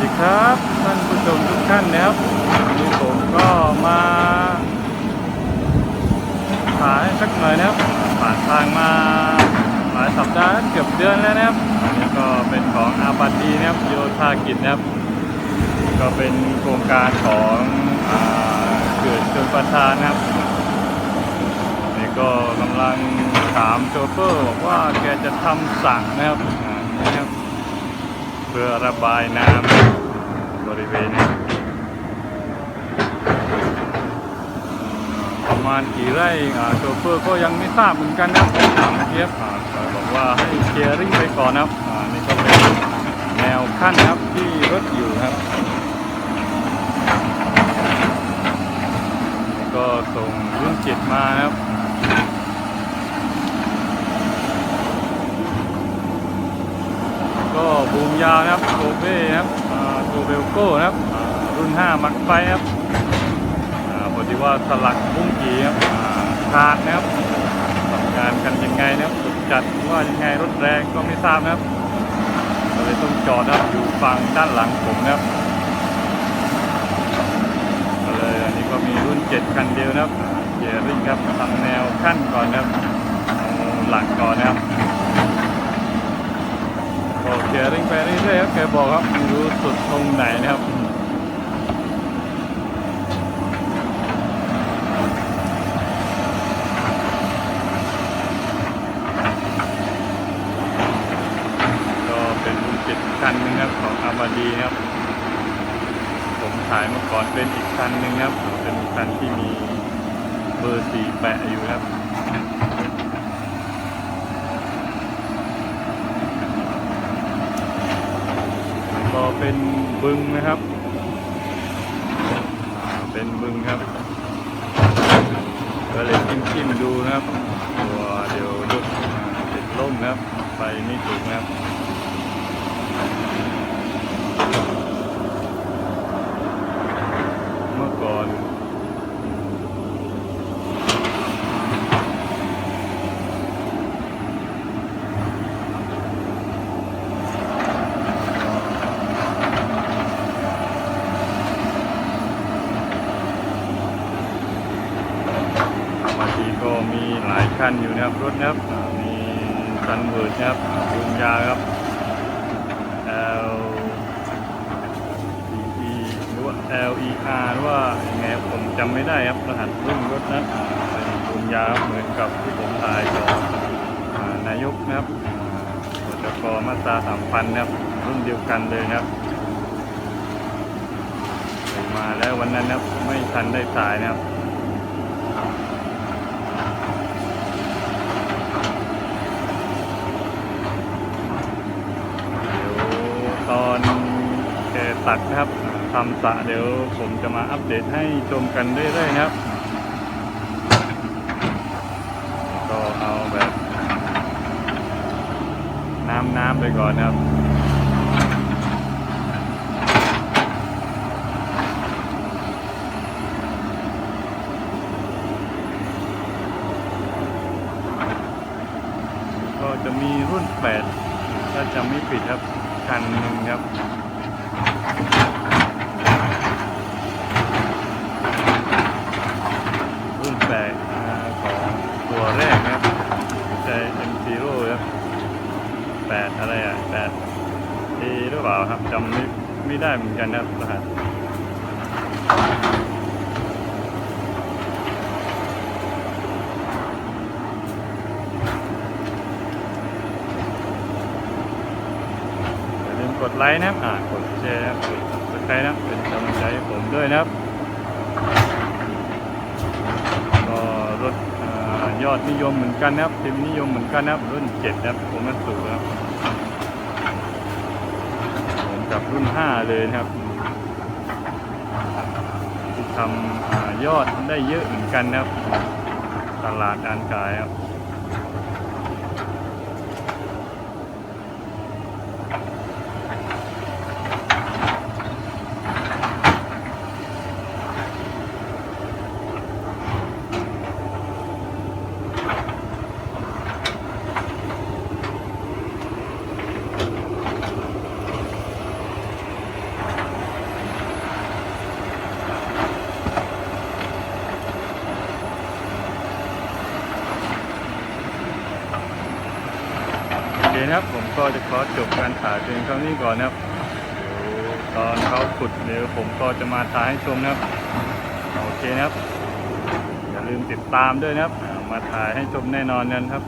ดีครับท่านผู้ชมทุกท่านนะครับวันนี้ผมก็มาขายสักหน่อยนะครับผ่านทางมาหลายสัปดาห์เกือบเดือนแล้วนะครับอันนี้ก็เป็นของอาบาดีนะครับโยธากิจนะครับ ก็เป็นโครงการของอาเกิดชนประทานนะครับนี่ก็กำลังถามโชเฟอร์บอกว่าแกจะทำสั่งนะครับนะครับ เพื่อระบายน้ำบริเวณนี้ประมาณกี่ไร่โชเฟอร์ก็ยังไม่ทราบเหมือนกันนะครับถามเทียบอ่าก็บอกว่าให้เคลียร์ริ่งไปก่อนนะครับนี่ก็เป็นแนวขั้นนะครับที่รถอยู่นะครับ ก็ส่งรุ่นจิตมาครับ ก็บูมยาวนะครับโกเบ้นะครับโกเบลโก้นะครับรุ่น 5 มักไฟครับพอดีว่าสลักบุ้งกีครับอ่าขาดนะครับทำงานกันยังไงนะครับจัดว่ายังไงรถแรงก็ไม่ทราบนะครับก็เลยต้องจอดนะครับอยู่ฝั่งด้านหลังผมนะครับก็เลยอันนี้ก็มีรุ่น 7 คันเดียวนะครับเกียร์ริ่งครับทำแนวขั้นก่อนนะครับหลักก่อนนะครับ เคริ่งไปเรื่อยๆครับแกบอกครับรู้สุดตรงไหนนะครับก็เป็นรุ่นเจ็ดคันหนึงครับของอาบาดีนะครับ ผมถ่ายเมื่อก่อนเป็นอีกคันหนึ่งครับ เป็นคันที่มีเบอร์สี่แปะอยู่ครับ ก็ เป็นบึงนะครับ เป็นบึงครับ ก็เลยจิ้มจิ้มๆดูนะครับตัวเดี๋ยวลุกติดล่มครับ ไปไม่ถูกนะครับ เมื่อก่อน บางทีก็ มีหลายคันอยู่นะครับรถนะครับมีซันเวิร์ดนะครับยุงยาครับ L E หรือว่า L E R หรือว่ายังไงครับผมจำไม่ได้ครับรหัสรุ่นรถนะครับอ่าเป็นยุงยาเหมือนกับที่ผมถ่ายของอ่านายกนะครับอ่าบจกมาตราสามพันนะครับรุ่นเดียวกันเลยนะครับมาแล้ววันนั้นนะครับไม่ทันได้ถ่ายนะครับ เดี๋ยวตอน ตักนะครับทำสระเดี๋ยวผมจะมาอัปเดตให้ชมกันเรื่อยๆนะครับ ก็เอาแบบน้ำน้ำๆไปก่อนนะครับก็จะมีรุ่น 8 ถ้าจำไม่ผิดครับคันหนึ่งครับ รุ่นแปดอ่าของตัวแรกนะครับใจ M0 ครับ แปดอะไรอะแปดเอหรือเปล่าครับจำไม่ไม่ได้เหมือนกันนะครับรหัสอย่าลืมกดไลค์นะครับอ่ากดแชร์กด subscribe นะครับเป็นกำลังใจให้ผมด้วยนะครับ ก็รถเอ่อ ยอดนิยมเหมือนกันนะครับพิมพ์นิยมเหมือนกันนะครับรุ่นเจ็ดนะครับผมมันสูงนะครับเหมือนกับรุ่นห้าเลยนะครับที่ทำอยอดได้เยอะเหมือนกันนะครับ ตลาดการขายครับ นะครับ ผมก็จะขอจบการถ่ายเพียงเท่านี้ก่อนนะครับตอนเขาขุดเดี๋ยวผมก็จะมาถ่ายให้ชมนะครับโอเคนะครับ อย่าลืมติดตามด้วยนะครับ มาถ่ายให้ชมแน่นอนนะครับ